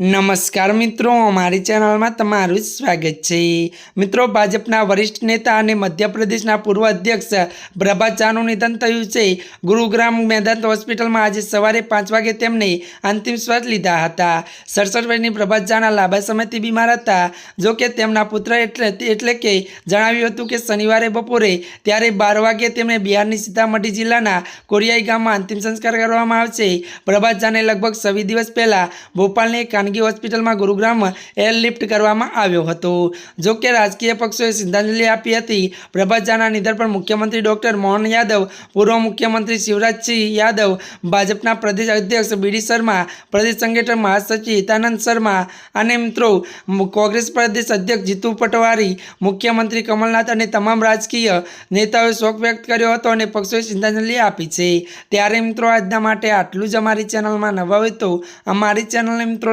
નમસ્કાર મિત્રો, અમારી ચેનલમાં તમારું સ્વાગત છે. મિત્રો, ભાજપના વરિષ્ઠ નેતા અને મધ્યપ્રદેશના પૂર્વ અધ્યક્ષ પ્રભાત ઝાનું નિધન થયું છે. ગુરુગ્રામ મેદાંત હોસ્પિટલમાં આજે સવારે પાંચ વાગે તેમને અંતિમ શ્વાસ લીધા હતા. સડસઠ વર્ષની પ્રભાત ઝાના લાંબા સમયથી બીમાર હતા. જો કે તેમના પુત્ર એટલે એટલે કે જણાવ્યું હતું કે શનિવારે બપોરે ત્યારે બાર વાગે તેમને બિહારની સીતામઢી જિલ્લાના કોરિયાઈ ગામમાં અંતિમ સંસ્કાર કરવામાં આવશે. પ્રભાત ઝાને લગભગ છવ્વીસ દિવસ પહેલાં ભોપાલની એક ખાનગી હોસ્પિટલમાં ગુરુગ્રામ એરલિફ્ટ કરવામાં આવ્યો હતો. જો કે રાજકીય પક્ષોએ શ્રદ્ધાંજલિ આપી હતી. પ્રભાત ઝાના નિધન પર મુખ્યમંત્રી ડૉક્ટર મોહન યાદવ, પૂર્વ મુખ્યમંત્રી શિવરાજસિંહ યાદવ, ભાજપના પ્રદેશ અધ્યક્ષ બીડી શર્મા, પ્રદેશ સંગઠન મહાસચિવ હિતાનંદ શર્મા અને મિત્રો કોંગ્રેસ પ્રદેશ અધ્યક્ષ જીતુ પટવારી, મુખ્યમંત્રી કમલનાથ અને તમામ રાજકીય નેતાઓએ શોક વ્યક્ત કર્યો હતો અને પક્ષોએ શ્રદ્ધાંજલિ આપી છે. ત્યારે મિત્રો આજના માટે આટલું જ અમારી ચેનલમાં નવા હોય તો અમારી ચેનલને મિત્રો